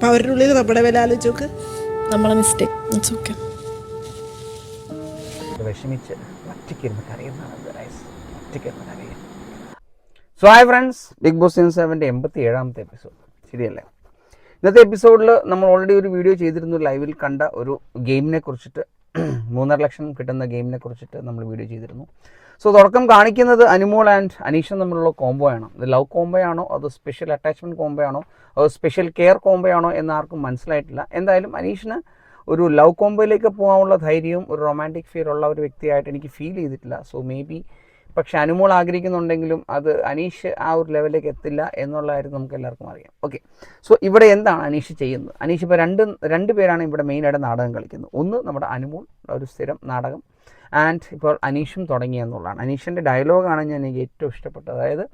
അപ്പം അവരുടെ ഉള്ളിൽ നമ്മുടെ വില ആലോചിച്ച് നമ്മളെ മിസ്റ്റേക്ക് ഇറ്റ്സ് ഓക്കെ വിഷമിച്ച് ഒറ്റയ്ക്കിരുന്ന് കരയുന്നതാണ് ഒറ്റയ്ക്കിരുന്ന് കരയുക. So hi friends Bigg Boss season സെവന്റെ എൺപത്തി ഏഴാമത്തെ എപ്പിസോഡ് ശരിയല്ലേ? ഇന്നത്തെ എപ്പിസോഡിൽ നമ്മൾ ഓൾറെഡി ഒരു വീഡിയോ ചെയ്തിരുന്നു. ലൈവിൽ കണ്ട ഒരു ഗെയിമിനെ കുറിച്ചിട്ട് മൂന്നര ലക്ഷം കിട്ടുന്ന ഗെയിമിനെ കുറിച്ചിട്ട് നമ്മൾ വീഡിയോ ചെയ്തിരുന്നു. സോ തുടക്കം കാണിക്കുന്നത് അനുമോൾ ആൻഡ് അനീഷൻ തമ്മിലുള്ള കോംബോ ആണ്. ഇത് ലവ് കോംബോ ആണോ? അത് സ്പെഷ്യൽ അറ്റാച്ച്മെന്റ് കോംബോ ആണോ? അത് സ്പെഷ്യൽ കെയർ കോംബോ ആണോ എന്ന് ആർക്കും മനസ്സിലായിട്ടില്ല. എന്തായാലും അനീഷിന് ഒരു ലവ് കോംബോയിലേക്ക് പോകാനുള്ള ധൈര്യവും ഒരു റൊമാന്റിക് ഫീൽ ഉള്ള ഒരു വ്യക്തിയായിട്ട് എനിക്ക് ഫീൽ ചെയ്തിട്ടില്ല. സോ മേ ബി പക്ഷെ അനുമോൾ ആഗ്രഹിക്കുന്നുണ്ടെങ്കിലും അത് അനീഷ് ആ ഒരു ലെവലിലേക്ക് എത്തില്ല എന്നുള്ള കാര്യം നമുക്ക് എല്ലാവർക്കും അറിയാം. ഓക്കെ സോ ഇവിടെ എന്താണ് അനീഷ് ചെയ്യുന്നത്? അനീഷ് ഇപ്പോൾ രണ്ട് രണ്ട് പേരാണ് ഇവിടെ മെയിനായിട്ട് നാടകം കളിക്കുന്നത്. ഒന്ന് നമ്മുടെ അനുമോൾ ഒരു സ്ഥിരം നാടകം. ആൻഡ് ഇപ്പോൾ അനീഷും തുടങ്ങി എന്നുള്ളതാണ്. അനീഷിന്റെ ഡയലോഗാണ് ഞാൻ എനിക്ക് ഏറ്റവും ഇഷ്ടപ്പെട്ടത്. അതായത്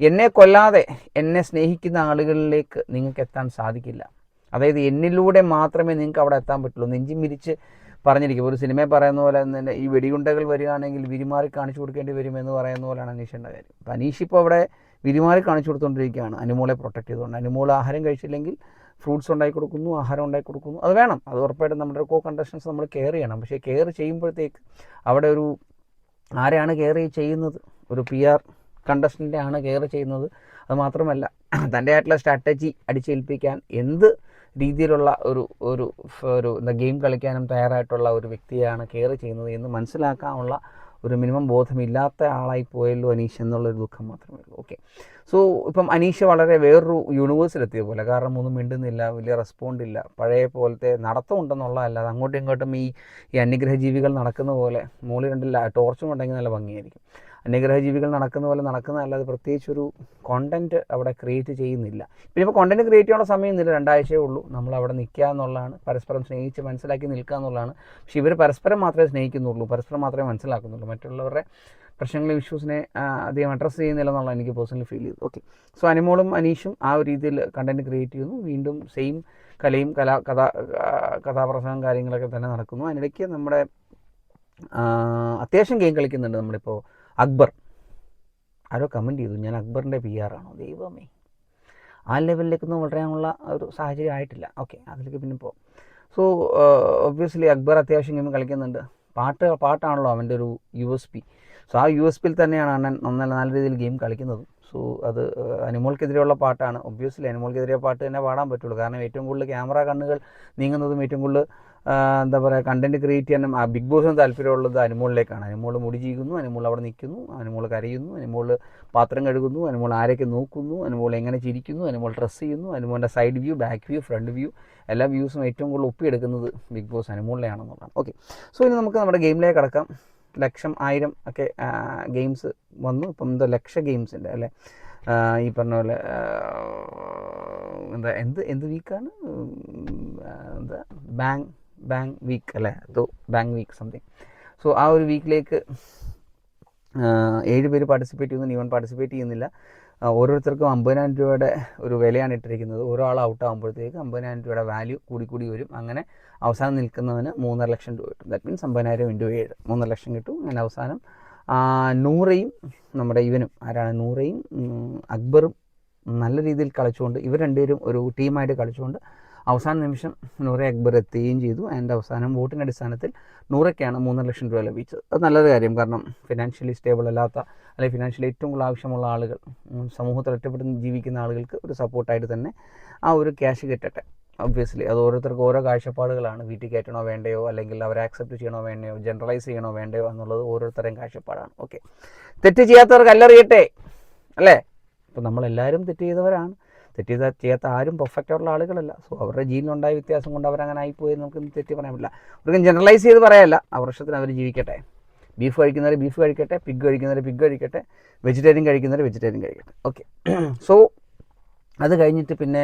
എന്നെ കൊല്ലാതെ എന്നെ സ്നേഹിക്കുന്ന ആളുകളിലേക്ക് നിങ്ങൾക്ക് എത്താൻ സാധിക്കില്ല. അതായത് എന്നിലൂടെ മാത്രമേ നിങ്ങൾക്ക് അവിടെ എത്താൻ പറ്റുള്ളൂ. നെഞ്ചും വിരിച്ച് പറഞ്ഞിരിക്കും. ഒരു സിനിമയിൽ പറയുന്ന പോലെ തന്നെ ഈ വെടികുണ്ടകൾ വരികയാണെങ്കിൽ വിരിമാറി കാണിച്ചു കൊടുക്കേണ്ടി വരും എന്ന് പറയുന്ന പോലെയാണ് അനീഷിന്റെ കാര്യം. അപ്പം അനീഷ് ഇപ്പോൾ അവിടെ വിരിമാറി കാണിച്ചു കൊടുത്തുകൊണ്ടിരിക്കുകയാണ് അനുമോളെ പ്രൊട്ടക്ട് ചെയ്തുകൊണ്ട്. അനുമോൾ ആഹാരം കഴിച്ചില്ലെങ്കിൽ ഫ്രൂട്ട്സ് ഉണ്ടായി കൊടുക്കുന്നു ആഹാരം ഉണ്ടായി കൊടുക്കുന്നു. അത് വേണം. അത് ഉറപ്പായിട്ടും നമ്മുടെ കോ കണ്ടീഷൻസ് നമ്മൾ കെയർ ചെയ്യണം. പക്ഷേ കെയർ ചെയ്യുമ്പോഴത്തേക്ക് അവിടെ ഒരു ആരെയാണ് കെയർ ചെയ്യുന്നത്? ഒരു പി ആർ കണ്ടസ്റ്റന്റ് ആണ് കെയർ ചെയ്യുന്നത്. അത് മാത്രമല്ല തന്റെ ആയിട്ടുള്ള സ്ട്രാറ്റജി അടിച്ചേൽപ്പിക്കാൻ എന്ത് രീതിയിലുള്ള ഒരു ഒരു ഒരു എന്താ ഗെയിം കളിക്കാനും തയ്യാറായിട്ടുള്ള ഒരു വ്യക്തിയാണ് കെയർ ചെയ്യുന്നത് എന്ന് മനസ്സിലാക്കാനുള്ള ഒരു മിനിമം ബോധമില്ലാത്ത ആളായി പോയല്ലോ അനീഷ് എന്നുള്ളൊരു ദുഃഖം മാത്രമേ ഉള്ളൂ. ഓക്കെ സോ ഇപ്പം അനീഷ് വളരെ വേറൊരു യൂണിവേഴ്സിലെത്തിയ പോലെ കാരണം ഒന്നും മിണ്ടുന്നില്ല വലിയ റെസ്പോണ്ട് ഇല്ല. പഴയ പോലത്തെ നടത്തം ഉണ്ടെന്നുള്ളതല്ലാതെ അങ്ങോട്ടും ഇങ്ങോട്ടും ഈ ഈ അന്യഗ്രഹ ജീവികൾ നടക്കുന്ന പോലെ മുകളിൽ രണ്ട് ടോർച്ചും ഉണ്ടെങ്കിൽ നല്ല ഭംഗിയായിരിക്കും. അന്യഗ്രഹ ജീവികൾ നടക്കുന്ന പോലെ നടക്കുന്ന നടക്കുന്നതല്ലാതെ പ്രത്യേകിച്ച് ഒരു കോണ്ടന്റ് അവിടെ ക്രിയേറ്റ് ചെയ്യുന്നില്ല. പിന്നെ ഇപ്പോൾ കോണ്ടന്റ് ക്രിയേറ്റ് ചെയ്യാനുള്ള സമയമൊന്നുമില്ല രണ്ടാഴ്ചയേ ഉള്ളൂ. നമ്മൾ അവിടെ നിൽക്കുക എന്നുള്ളതാണ്. പരസ്പരം സ്നേഹിച്ച് മനസ്സിലാക്കി നിൽക്കുക എന്നുള്ളതാണ്. പക്ഷേ ഇവർ പരസ്പരം മാത്രമേ സ്നേഹിക്കുന്നുള്ളൂ. പരസ്പരം മാത്രമേ മനസ്സിലാക്കുന്നുള്ളൂ. മറ്റുള്ളവരുടെ പ്രശ്നങ്ങളെ ഇഷ്യൂസിനെ അധികം അഡ്രസ്സ് ചെയ്യുന്നില്ല എന്നുള്ളതാണ് എനിക്ക് പേഴ്സണലി ഫീൽ ചെയ്തു ഓക്കെ സോ അനിമോളും അനീഷും ആ ഒരു രീതിയിൽ കണ്ടന്റ് ക്രിയേറ്റ് ചെയ്യുന്നു. വീണ്ടും സെയിം കലയും കലാ കഥ കഥാപ്രസംഗം കാര്യങ്ങളൊക്കെ തന്നെ നടക്കുന്നു. അതിനിടയ്ക്ക് നമ്മുടെ അത്യാവശ്യം ഗെയിം കളിക്കുന്നുണ്ട് നമ്മളിപ്പോൾ അക്ബർ. ആരോ കമന്റ് ചെയ്തു. ഞാൻ അക്ബറിന്റെ പി ആർ ആണോ? ദൈവമേ. ആ ലെവലിലേക്കൊന്നും വളരാനുള്ള ഒരു സാഹചര്യം ആയിട്ടില്ല. ഓക്കെ അതിലേക്ക് പിന്നെ പോകും സോ ഒബ്വിയസ്ലി അക്ബർ അത്യാവശ്യം ഗെയിം കളിക്കുന്നുണ്ട്. പാട്ട് പാട്ടാണല്ലോ അവന്റെ ഒരു യു എസ് പി സോ ആ യു എസ് പിയിൽ തന്നെയാണ് അണ്ണൻ നല്ല നല്ല രീതിയിൽ ഗെയിം കളിക്കുന്നത്. സോ അത് അനിമോൾക്കെതിരെയുള്ള പാട്ടാണ്. ഒബ്വിയസ്ലി അനിമോൾക്കെതിരെ പാട്ട് തന്നെ പാടാൻ പറ്റുള്ളൂ. കാരണം ഏറ്റവും കൂടുതൽ ക്യാമറ കണ്ണുകൾ നീങ്ങുന്നതും ഏറ്റവും കൂടുതൽ എന്താ പറയുക കണ്ടന്റ് ക്രിയേറ്റ് ചെയ്യാനും ആ ബിഗ് ബോസിന് താല്പര്യമുള്ളത് അനുമോളിലേക്കാണ്. അനുമോൾ മുടി ചീകുന്നു അനുമോൾ അവിടെ നിൽക്കുന്നു അനുമോൾ കരയുന്നു അനുമോൾ പാത്രം കഴുകുന്നു അനുമോൾ ആരൊക്കെ നോക്കുന്നു അനുമോൾ എങ്ങനെ ചിരിക്കുന്നു അനുമോൾ ഡ്രസ്സ് ചെയ്യുന്നു അനുമോളിന്റെ side view back view front view എല്ലാ വ്യൂസും ഏറ്റവും കൂടുതൽ ഒപ്പിയെടുക്കുന്നത് ബിഗ് ബോസ് അനുമോളിലെയാണെന്നുള്ളതാണ് ഓക്കെ സോ ഇനി നമുക്ക് നമ്മുടെ ഗെയിമിലേക്ക് കടക്കാം. ലക്ഷം ആയിരം ഒക്കെ ഗെയിംസ് വന്നു. ഇപ്പം എന്തോ ലക്ഷ ഗെയിംസ് ഉണ്ട് അല്ലേ? ഈ പറഞ്ഞ പോലെ എന്താ എന്ത് എന്ത് വീക്കാണ് എന്താ ബാങ്ക് ബാങ്ക് വീക്ക് അല്ലേ? അതോ ബാങ്ക് വീക്ക് സംതിങ് സോ ആ ഒരു വീക്കിലേക്ക് ഏഴ് പേര് പാർട്ടിസിപ്പേറ്റ് ചെയ്യുന്നു ഇവൻ പാർട്ടിസിപ്പേറ്റ് ചെയ്യുന്നില്ല. ഓരോരുത്തർക്കും അമ്പതിനായിരം രൂപയുടെ ഒരു വിലയാണ് ഇട്ടിരിക്കുന്നത്. ഒരാൾ ഔട്ട് ആകുമ്പോഴത്തേക്ക് അമ്പതിനായിരം രൂപയുടെ വാല്യൂ കൂടി കൂടി വരും. അങ്ങനെ അവസാനം നിൽക്കുന്നവന് മൂന്നര ലക്ഷം രൂപ കിട്ടും. ദാറ്റ് മീൻസ് അമ്പതിനായിരം ഇന്റു ഏഴ് മൂന്നര ലക്ഷം കിട്ടും. അങ്ങനെ അവസാനം നൂറയും നമ്മുടെ ഇവനും ആരാണ്? നൂറയും അക്ബറും നല്ല രീതിയിൽ കളിച്ചുകൊണ്ട് ഇവർ രണ്ടുപേരും ഒരു ടീമായിട്ട് കളിച്ചുകൊണ്ട് അവസാന നിമിഷം നൂറെ അക്ബർ എത്തുകയും ചെയ്തു. ആൻഡ് അവസാനം വോട്ടിന്റെ അടിസ്ഥാനത്തിൽ നൂറയ്ക്കാണ് മൂന്നര ലക്ഷം രൂപ ലഭിച്ചത്. അത് നല്ലൊരു കാര്യം. കാരണം ഫിനാൻഷ്യലി സ്റ്റേബിൾ അല്ലാത്ത അല്ലെങ്കിൽ ഫിനാൻഷ്യലി ഏറ്റവും കൂടുതൽ ആവശ്യമുള്ള ആളുകൾ സമൂഹത്തിൽ ഒറ്റപ്പെട്ട് ജീവിക്കുന്ന ആളുകൾക്ക് ഒരു സപ്പോർട്ടായിട്ട് തന്നെ ആ ഒരു ക്യാഷ് കിട്ടട്ടെ ഒബ്വിയസ്ലി അത് ഓരോരുത്തർക്ക് ഓരോ കാഴ്ചപ്പാടുകളാണ്. വീട്ടിൽ കയറ്റണോ വേണ്ടയോ? അല്ലെങ്കിൽ അവരെ ആക്സെപ്റ്റ് ചെയ്യണോ വേണ്ടയോ? ജനറലൈസ് ചെയ്യണോ വേണ്ടയോ? എന്നുള്ളത് ഓരോരുത്തരുടെയും കാഴ്ചപ്പാടാണ്. ഓക്കെ തെറ്റ് ചെയ്യാത്തവർ കല്ലെറിയട്ടെ അല്ലേ? അപ്പോൾ നമ്മളെല്ലാവരും തെറ്റ് ചെയ്തവരാണ്. തെറ്റ് ചെയ്താൽ ചെയ്യാത്ത ആരും പെർഫെക്റ്റ് ആയിട്ടുള്ള ആളുകളല്ല. സോ അവരുടെ ജീനിലുണ്ടായ വ്യത്യാസം കൊണ്ട് അവരങ്ങനെ ആയിപ്പോയി നമുക്ക് തെറ്റ് പറയാൻ പറ്റില്ല. ഒരിക്കലും ജനറലൈസ് ചെയ്ത് പറയല്ല. ആ വർഷത്തിന് അവർ ജീവിക്കട്ടെ. ബീഫ് കഴിക്കുന്നവർ ബീഫ് കഴിക്കട്ടെ പിഗ് കഴിക്കുന്നവർ പിഗ് കഴിക്കട്ടെ വെജിറ്റേറിയൻ കഴിക്കുന്നവർ വെജിറ്റേറിയൻ കഴിക്കട്ടെ. ഓക്കെ സോ അത് കഴിഞ്ഞിട്ട് പിന്നെ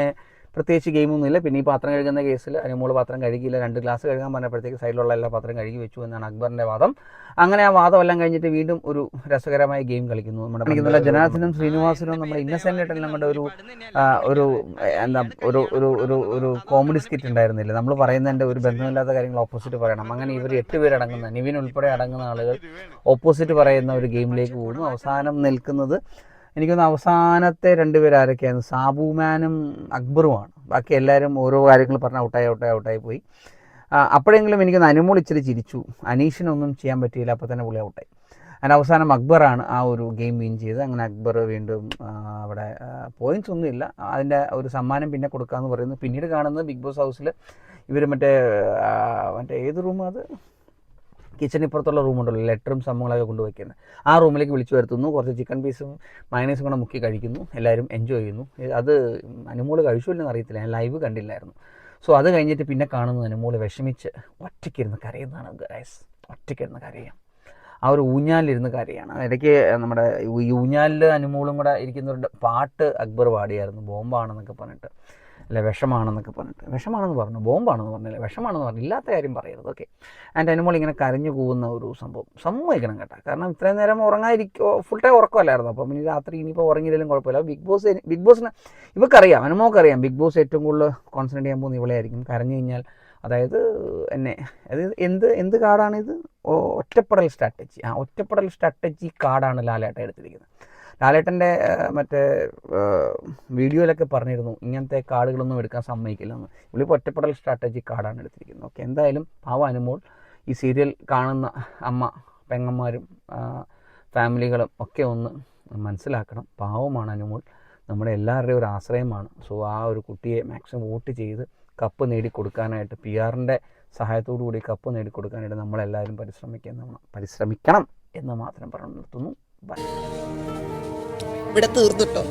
പ്രത്യേകിച്ച് ഗെയിമൊന്നുമില്ല. പിന്നെ ഈ പാത്രം കഴുകുന്ന കേസിൽ അനുമോൾ പാത്രം കഴുകിയില്ല. രണ്ട് ഗ്ലാസ് കഴുകാൻ പറഞ്ഞപ്പോഴത്തേക്ക് സൈഡിലുള്ള എല്ലാ പാത്രം കഴുകി വെച്ചു എന്നാണ് അക്ബറിന്റെ വാദം. അങ്ങനെ ആ വാദം എല്ലാം കഴിഞ്ഞിട്ട് വീണ്ടും ഒരു രസകരമായ ഗെയിം കളിക്കുന്നു നമ്മുടെ ജനാർദ്ദനും ശ്രീനിവാസനും നമ്മുടെ ഇന്നസെന്റ് ആയിട്ടുള്ള നമ്മുടെ ഒരു ഒരു എന്താ ഒരു ഒരു ഒരു ഒരു കോമഡി സ്കിറ്റ് ഉണ്ടായിരുന്നില്ല? നമ്മൾ പറയുന്നതിന്റെ ഒരു ബന്ധമില്ലാത്ത കാര്യങ്ങൾ ഓപ്പോസിറ്റ് പറയണം. അങ്ങനെ ഇവർ എട്ട് പേരടങ്ങുന്ന നിവിൻ ഉൾപ്പെടെ അടങ്ങുന്ന ആളുകൾ ഓപ്പോസിറ്റ് പറയുന്ന ഒരു ഗെയിമിലേക്ക് പോകുന്നു. അവസാനം നിൽക്കുന്നത് എനിക്കൊന്ന് അവസാനത്തെ രണ്ടുപേർ ആരൊക്കെയായിരുന്നു? സാബുമാനും അക്ബറുമാണ്. ബാക്കി എല്ലാവരും ഓരോ കാര്യങ്ങൾ പറഞ്ഞ് ഔട്ടായി ഔട്ടായി ഔട്ടായി പോയി. അപ്പോഴെങ്കിലും എനിക്കൊന്ന് അനുമോൾ ഇച്ചിരി ചിരിച്ചു. അനീഷിനൊന്നും ചെയ്യാൻ പറ്റിയില്ല അപ്പോൾ തന്നെ പുള്ളി ഔട്ടായി. അതിന്റെ അവസാനം അക്ബറാണ് ആ ഒരു ഗെയിം വിൻ ചെയ്ത് അങ്ങനെ അക്ബർ വീണ്ടും അവിടെ പോയിന്റ്സ് ഒന്നുമില്ല അതിന്റെ ഒരു സമ്മാനം പിന്നെ കൊടുക്കാമെന്ന് പറയുന്നു. പിന്നീട് കാണുന്നത് ബിഗ് ബോസ് ഹൗസിൽ ഇവർ മറ്റേ മറ്റേ ഏത് റൂമാണ് അത്? കിച്ചണിൽ ഇപ്പുറത്തുള്ള റൂമുണ്ടല്ലോ ലെറ്ററും സംഭവങ്ങളൊക്കെ കൊണ്ടുവയ്ക്കുന്നത് ആ റൂമിലേക്ക് വിളിച്ചു വരുത്തുന്നു. കുറച്ച് ചിക്കൻ പീസും മയണൈസും കൂടെ മുക്കി കഴിക്കുന്നു. എല്ലാവരും എൻജോയ് ചെയ്യുന്നു. അത് അനുമോൾ കഴിച്ചില്ലെന്ന് അറിയത്തില്ല. ഞാൻ ലൈവ് കണ്ടില്ലായിരുന്നു. സോ അത് കഴിഞ്ഞിട്ട് പിന്നെ കാണുന്നത് അനുമോൾ വിഷമിച്ച് ഒറ്റയ്ക്കിരുന്ന് കരയുന്നതാണ് ഗൈസ് ഒറ്റയ്ക്കിരുന്ന് കരയാം. ആ ഒരു ഊഞ്ഞാലിരുന്ന് കരയാണ് ഇടയ്ക്ക് നമ്മുടെ ഈ ഊഞ്ഞാലിൽ അനുമോളും കൂടെ ഇരിക്കുന്നവരുടെ പാട്ട് അക്ബർ പാടിയായിരുന്നു. ബോംബാണെന്നൊക്കെ പറഞ്ഞിട്ട്. അല്ല വിഷമാണെന്നൊക്കെ പറഞ്ഞിട്ട്. വിഷമാണെന്ന് പറഞ്ഞു. ബോംബാണെന്ന് പറഞ്ഞില്ല. വിഷമാണെന്ന് പറഞ്ഞു ഇല്ലാത്ത കാര്യം പറയരുത്. ഓക്കെ. ആൻഡ് അനുമോൾ ഇങ്ങനെ കരഞ്ഞു പോകുന്ന ഒരു സംഭവം. സമ്മതിക്കണം കേട്ടോ. കാരണം ഇത്രയും നേരം ഉറങ്ങാതിരിക്കോ ഫുൾ ടൈം ഉറക്കമല്ലായിരുന്നു. അപ്പം ഇനി രാത്രി ഇനിയിപ്പോൾ ഉറങ്ങിയില്ലെങ്കിലും കുഴപ്പമില്ല. ബിഗ് ബോസ് ബിഗ് ബോസിന് ഇവർക്കറിയാം അനുമോക്കറിയാം. ബിഗ് ബോസ് ഏറ്റവും കൂടുതൽ കോൺസെൻട്രേറ്റ് ചെയ്യാൻ പോകുന്ന ഇവളെ ആയിരിക്കും കരഞ്ഞു കഴിഞ്ഞാൽ അതായത് എന്നെ അതായത് എന്ത് എന്ത് കാർഡാണിത്? ഒറ്റപ്പെടൽ സ്ട്രാറ്റജി. ആ ഒറ്റപ്പെടൽ സ്ട്രാറ്റജി കാർഡാണ് ലാലേട്ട എടുത്തിരിക്കുന്നത്. ലാലേട്ടന്റെ മറ്റേ വീഡിയോയിലൊക്കെ പറഞ്ഞിരുന്നു ഇങ്ങനത്തെ കാർഡുകളൊന്നും എടുക്കാൻ സമ്മതിക്കില്ലെന്ന്. പുള്ളിപ്പോൾ ഒറ്റപ്പെടൽ സ്ട്രാറ്റജി കാർഡാണ് എടുത്തിരിക്കുന്നത്. ഓക്കെ എന്തായാലും പാവം അനുമോൾ ഈ സീരിയൽ കാണുന്ന അമ്മ പെങ്ങന്മാരും ഫാമിലികളും ഒക്കെ ഒന്ന് മനസ്സിലാക്കണം. പാവമാണ് അനുമോൾ. നമ്മുടെ എല്ലാവരുടെയും ഒരു ആശ്രയമാണ്. സോ ആ ഒരു കുട്ടിയെ മാക്സിമം വോട്ട് ചെയ്ത് കപ്പ് നേടിക്കൊടുക്കാനായിട്ട് പി ആറിന്റെ സഹായത്തോടു കൂടി കപ്പ് നേടിക്കൊടുക്കാനായിട്ട് നമ്മളെല്ലാവരും പരിശ്രമിക്കുന്ന പരിശ്രമിക്കണം എന്ന് മാത്രം പറഞ്ഞു നിർത്തുന്നു ഇവിടെ തീർന്നിട്ടോ?